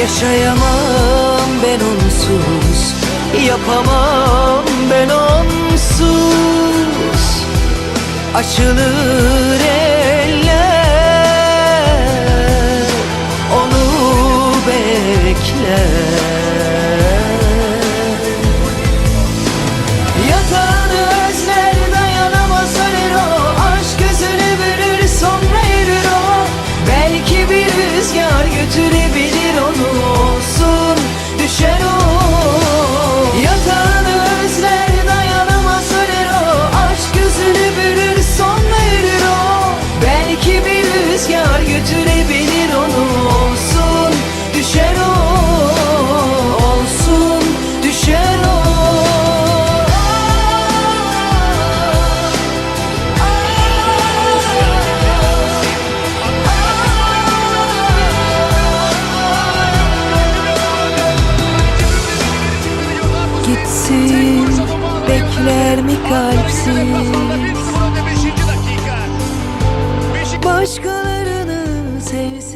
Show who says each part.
Speaker 1: Yaşayamam ben onsuz Yapamam ben onsuz. Açılır Sensiz bekler mi kalpsiz? Başkalarını sevsin.